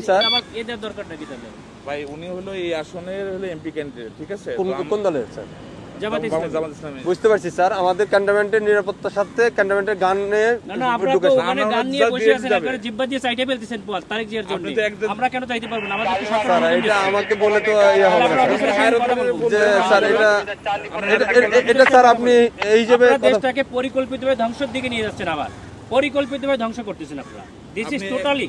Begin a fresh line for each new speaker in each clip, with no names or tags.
Sir?
এদের দরকারটা কি তাহলে
ভাই উনি হলো এই আসনের হলো এমপি ক্যান্ডিডেট ঠিক আছে?
কোন
তো আম-
কোন দলের স্যার?
জামাত
বাম-
ইসলামী।
জামাত ইসলামী।
বুঝতে পারছি স্যার। আমাদের ক্যান্টনমেন্টের নিরাপত্তার সাথে ক্যান্টনমেন্টের গান নিয়ে
না না আপনারা তো
ঢুকেছে।
ওখানে
আমরা
গান নিয়ে বসে আছেন আপনারা জিব্বা দিয়ে সাইডে ফেলতেছেন বল তারেক জিয়ার জন্য
আপনি তো একদম-
আমরা কেন চাইতে পারব না? আমাদের
স্যার এটা আমাকে বলে তো ইয়ে হবে না
আমরা
স্যার।
অফিসের সঙ্গে কথা বলব।
যে স্যার এটা এটা- এটা- এটা স্যার আপনি এই
দেশটাকে পরিকল্পিতভাবে ধ্বংসের দিকে নিয়ে যাচ্ছেন আবার। পরিকল্পিতভাবে ধ্বংস করতেছেন আপনারা। দিস ইজ টোটালি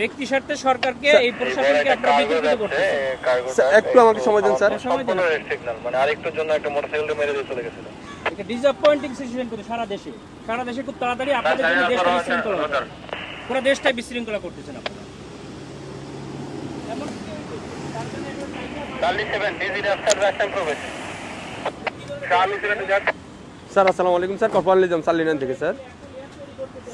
ব্যক্তি স্বার্থে সরকারকে এই প্রশাসনকে আপনারা বিতর্কিত করতেছেন।
স্যার, একটু আমাকে সময় দিন স্যার।
সময় দিন
মানে আরেকটুর জন্য একটা মোটরসাইকেল মেরে দিয়ে চলে গেছিল।
এটা ডিসঅ্যাপয়েন্টিং সিচুয়েশন করে সারা দেশে। সারা দেশে খুব তাড়াতাড়ি আপনাদের জন্য দেশটা বিশৃঙ্খলা পুরো দেশটাই বিশৃঙ্খলা করতেছেন আপনারা।
স্যার আসসালামু আলাইকুম স্যার কপাল নিজাম সালিনান থেকে স্যার।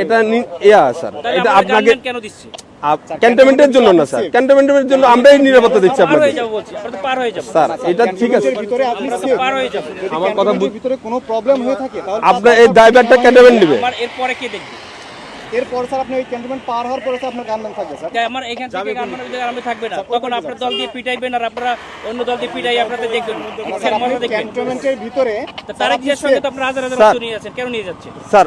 এটা ইয়া স্যার এটা আপনাকে
কেন দিচ্ছে?
ক্যান্টনমেন্টের জন্য না স্যার ক্যান্টনমেন্টের জন্য আমরাই নিরাপত্তা দিচ্ছি আপনাকে।
যাব বলছি আমরা তো পার যাব।
স্যার এটা ঠিক আছে।
ভিতরে আপনি
আমরা হয়ে
কথা
ভিতরে কোনো প্রবলেম হয়ে থাকে
আপনার এই ড্রাইভারটা ক্যান্টনমেন্ট নেবে।
এরপরে কে দেখবে?
এরপর স্যার আপনি ওই ক্যান্টনমেন্ট পার হওয়ার পরে আপনার গানম্যান থাকবে স্যার।
আমার এখান থেকে থাকবে না। তখন আপনার দল দিয়ে পিটাইবেন আর আপনারা অন্য দল দিয়ে পিটাই আপনাদের দেখবেন।
ক্যান্টনমেন্টের ভিতরে
তা তারেক জিয়ার সঙ্গে তো আপনারা হাজার হাজার নিয়ে যাচ্ছেন কেন নিয়ে যাচ্ছেন।
স্যার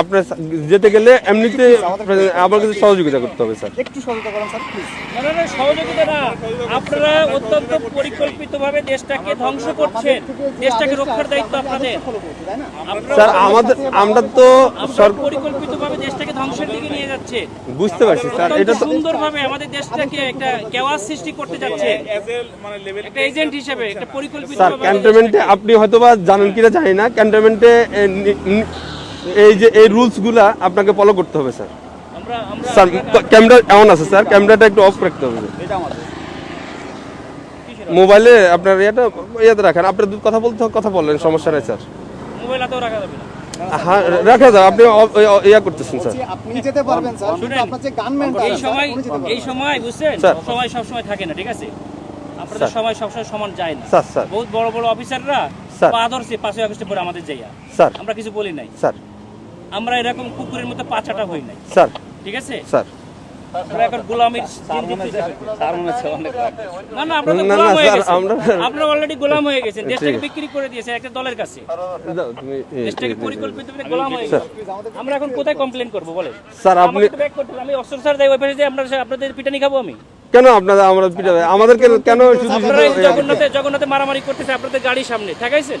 আপনার যেতে গেলে এমনিতে আমার কাছে সহযোগিতা করতে হবে স্যার।
একটু সহযোগিতা করেন স্যার প্লিজ
না, না, না, সহযোগিতা না। আপনারা অত্যন্ত পরিকল্পিতভাবে দেশটাকে ধ্বংস করছেন। দেশটাকে রক্ষার দায়িত্ব আপনাদের।
স্যার আমাদের আমরা তো
পরিকল্পিতভাবে দেশটাকে ধ্বংসের দিকে নিয়ে যাচ্ছে।
বুঝতে পারছি স্যার এটা তো
সুন্দরভাবে আমাদের দেশটাকে একটা কেওয়াজ সৃষ্টি করতে যাচ্ছে।
মানে লেভেল
একটা এজেন্ট হিসেবে একটা পরিকল্পিত
স্যার ক্যান্টনমেন্টে আপনি হয়তোবা জানেন কিনা জানি না। ক্যান্টনমেন্টে এই যে এই রুলসগুলা আপনাকে ফলো করতে হবে স্যার।
আমরা আমরা
স্যার ক্যামেরা এমন আছে স্যার ক্যামেরাটা একটু অফ রাখতে হবে। মোবাইলে আপনার ইয়েটা ইয়েতে রাখেন। আপনার কথা বলতে কথা বললেন সমস্যা নেই স্যার।
মোবাইল হাতেও রাখা যাবে না।
হ্যাঁ রাখা যাও আপনি ইয়া- করতেছেন স্যার।
আপনি যেতে পারবেন স্যার
শুনেন,
আপনার যে গানম্যানটা
এই সময় এই সময় বুঝছেন?
স্যার।
সময় সব সময় থাকে না ঠিক আছে? আপনাদের সময় সবসময় সমান যায় না।
Sir sir.
বহুত বড় বড় অফিসাররা
স্যার।
পা ধরছে পাঁচই আগস্টে পরে আমাদের যাইয়া
স্যার।
আমরা কিছু বলি নাই।
স্যার।
আমরা এরকম কুকুরের মতো পাচাটা হই নাই।
স্যার।
ঠিক আছে?
স্যার।
আমরা এখন গোলামির দিন দিচ্ছি। না না আমরা তো
না, না,
গোলাম
স্যার,
গেছি।
আমরা-
আপনারা অলরেডি গোলাম গেছেন। দেশটাকে
আছে।
বিক্রি করে দিয়েছে একটা দলের কাছে।
দাও, তুমি এই-
দেশটাকে
এই-
পরিকল্পিত গোলাম
স্যার।
গেছে। আমরা এখন কোথায় কমপ্লেন করব বলেন?
স্যার আপনি।
আমি অস্ত্র স্যার যাই ওই পাশে যাই আপনাদের পিটানি খাব আমি?
কেন আপনারা আমরা পিটাবে আমাদেরকে কেন
জগন্নাথে জগন্নাথে মারামারি করতেছে আপনাদের গাড়ির সামনে। ঠেকাইছেন?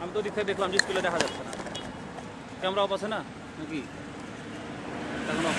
আমি তো দিক থেকে দেখলাম যে স্কুলে দেখা যাচ্ছে না। ক্যামেরা অফ আছে না? নাকি? এখন অফ